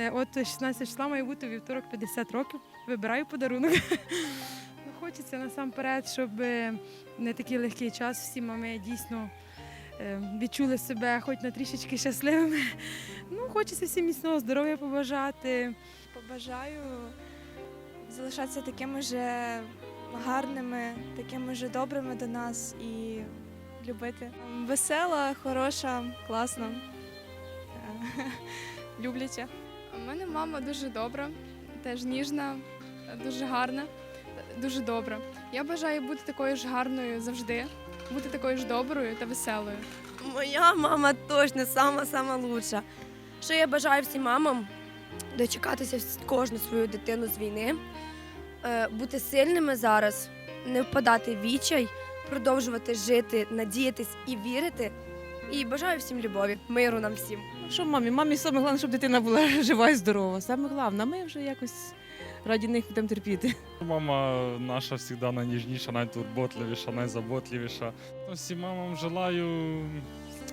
Е, От 16 числа має бути вівторок 50 років. Вибираю подарунок. Ну, Хочеться насамперед, щоб е, не такий легкий час всі мами дійсно е, відчули себе хоч на трішечки щасливими. Ну, хочеться всім міцного здоров'я побажати. Побажаю залишатися такими же гарними, такими же добрими до нас і любити. Весела, хороша, класна, любляча. У мене мама дуже добра, теж ніжна, дуже гарна, дуже добра. Я бажаю бути такою ж гарною завжди, бути такою ж доброю та веселою. Моя мама точно сама-сама лучша. Що я бажаю всім мамам дочекатися кожну свою дитину з війни, е, бути сильними зараз, не впадати в відчай, продовжувати жити, надіятись і вірити. І бажаю всім любові, миру нам всім. Що мамі? Мамі саме головне, щоб дитина була жива і здорова. Саме головне, ми вже якось раді них будемо терпіти. Мама наша завжди найніжніша, найтурботливіша, найзаботливіша. Ну, Всім мамам желаю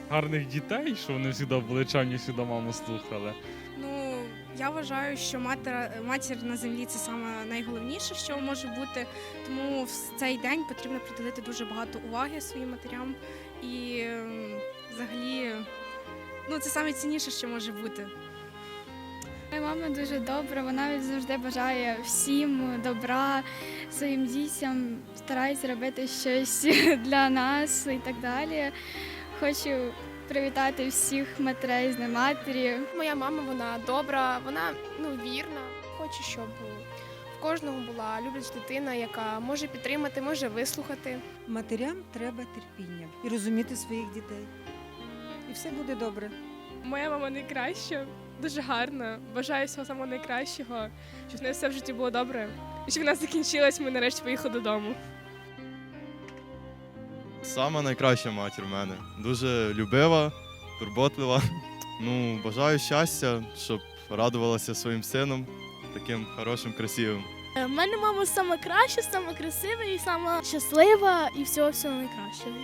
гарних дітей, щоб вони завжди були чемні, завжди маму слухали. Ну, я вважаю, що матір, матір на землі це саме найголовніше, що може бути. Тому в цей день потрібно приділити дуже багато уваги своїм матерям. І взагалі, ну, це найцінніше, що може бути. Моя мама дуже добра, вона завжди бажає всім добра, своїм дітям, старається робити щось для нас і так далі. Хочу привітати всіх матерей з Днем матері. Моя мама вона добра, вона ну вірна. Хочу, щоб в кожного була любляча дитина, яка може підтримати, може вислухати. Матерям треба терпіння і розуміти своїх дітей. І все буде добре. Моя мама найкраща, дуже гарна. Бажаю всього самого найкращого, щоб в неї все в житті було добре. І щоб вона закінчилась, ми нарешті поїхали додому. Сама найкраща матір в мене. Дуже любива, турботлива. Ну, бажаю щастя, щоб радувалася своїм сином, таким хорошим, красивим. У Е, мене мама сама краща, сама красива і сама щаслива і всього всього найкращого.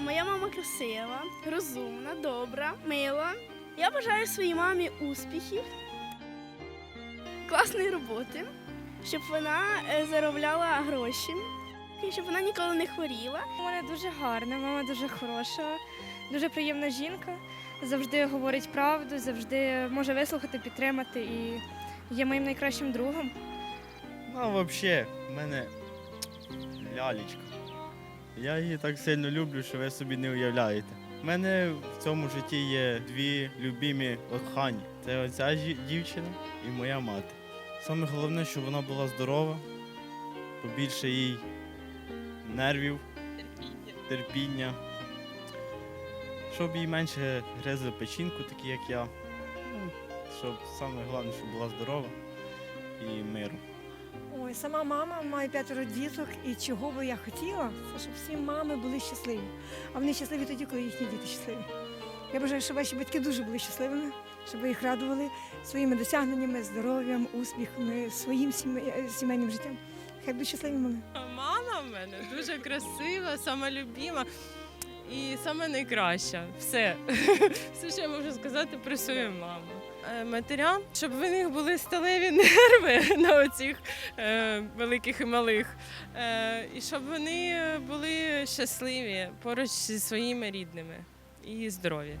Моя мама красива, розумна, добра, мила. Я бажаю своїй мамі успіхів, класної роботи, щоб вона е, заробляла гроші, і щоб вона ніколи не хворіла. У мене дуже гарна, мама дуже хороша, дуже приємна жінка. Завжди говорить правду, завжди може вислухати, підтримати і є моїм найкращим другом. Ну, взагалі, в мене лялечка. Я її так сильно люблю, що ви собі не уявляєте. У мене в цьому житті є дві любімі кохані. Це оця дівчина і моя мати. Саме головне, щоб вона була здорова, побільше їй нервів, терпіння. Щоб їй менше гризли печінку, такі як я. Ну, щоб саме головне, щоб була здорова і миру. Ой, сама мама має п'ятеро діток, і чого би я хотіла, це щоб всі мами були щасливі. А вони щасливі тоді, коли їхні діти щасливі. Я бажаю, щоб ваші батьки дуже були щасливими, щоб ви їх радували своїми досягненнями, здоров'ям, успіхами, своїм сімейним життям. Хай будуть щасливі мами. Мама в мене дуже красива, сама любима і сама найкраща. Все. Все, що я можу сказати про свою маму. Е, Матерям, щоб в них були сталеві нерви на оцих е, великих і малих, е, і щоб вони були щасливі поруч зі своїми рідними і здорові.